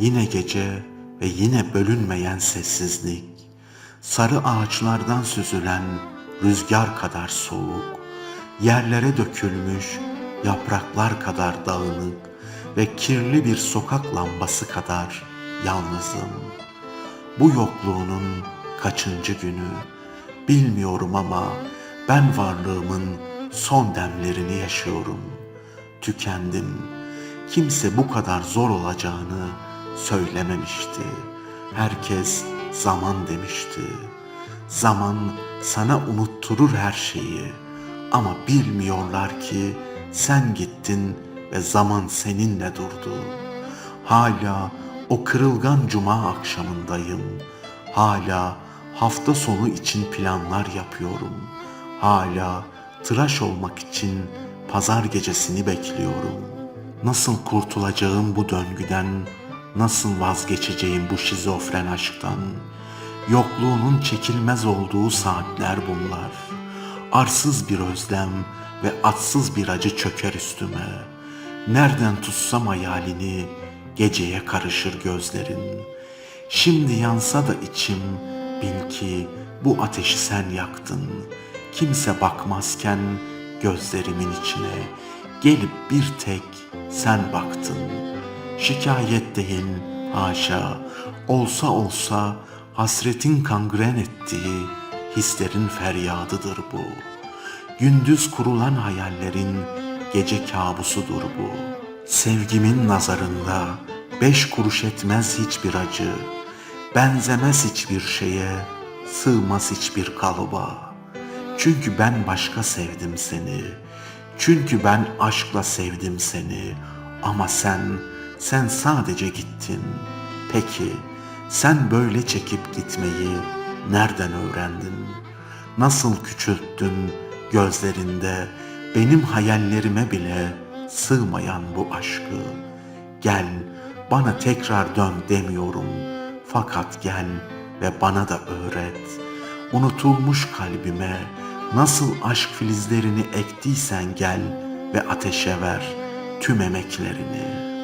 Yine gece ve yine bölünmeyen sessizlik. Sarı ağaçlardan süzülen rüzgar kadar soğuk. Yerlere dökülmüş yapraklar kadar dağınık ve kirli bir sokak lambası kadar yalnızım. Bu yokluğunun kaçıncı günü bilmiyorum ama ben varlığımın son demlerini yaşıyorum. Tükendim. Kimse bu kadar zor olacağını söylememişti. Herkes zaman demişti. Zaman sana unutturur her şeyi ama bilmiyorlar ki sen gittin ve zaman seninle durdu. Hala o kırılgan cuma akşamındayım. Hala hafta sonu için planlar yapıyorum. Hala tıraş olmak için pazar gecesini bekliyorum. Nasıl kurtulacağım bu döngüden, nasıl vazgeçeceğim bu şizofren aşktan? Yokluğunun çekilmez olduğu saatler bunlar. Arsız bir özlem ve atsız bir acı çöker üstüme. Nereden tutsam hayalini, geceye karışır gözlerin. Şimdi yansa da içim, bil ki bu ateşi sen yaktın. Kimse bakmazken gözlerimin içine gelip bir tek sen baktın. Şikayet değil, haşa, olsa olsa hasretin kangren ettiği hislerin feryadıdır bu. Gündüz kurulan hayallerin gece kabusudur bu. Sevgimin nazarında beş kuruş etmez hiçbir acı, benzemez hiçbir şeye, sığmaz hiçbir kalıba. Çünkü ben başka sevdim seni. Çünkü ben aşkla sevdim seni. Ama sen, sen sadece gittin. Peki, sen böyle çekip gitmeyi nereden öğrendin? Nasıl küçülttün gözlerinde benim hayallerime bile sığmayan bu aşkı? Gel, bana tekrar dön demiyorum. Fakat gel ve bana da öğret. Unutulmuş kalbime nasıl aşk filizlerini ektiysen gel ve ateşe ver tüm emeklerini.''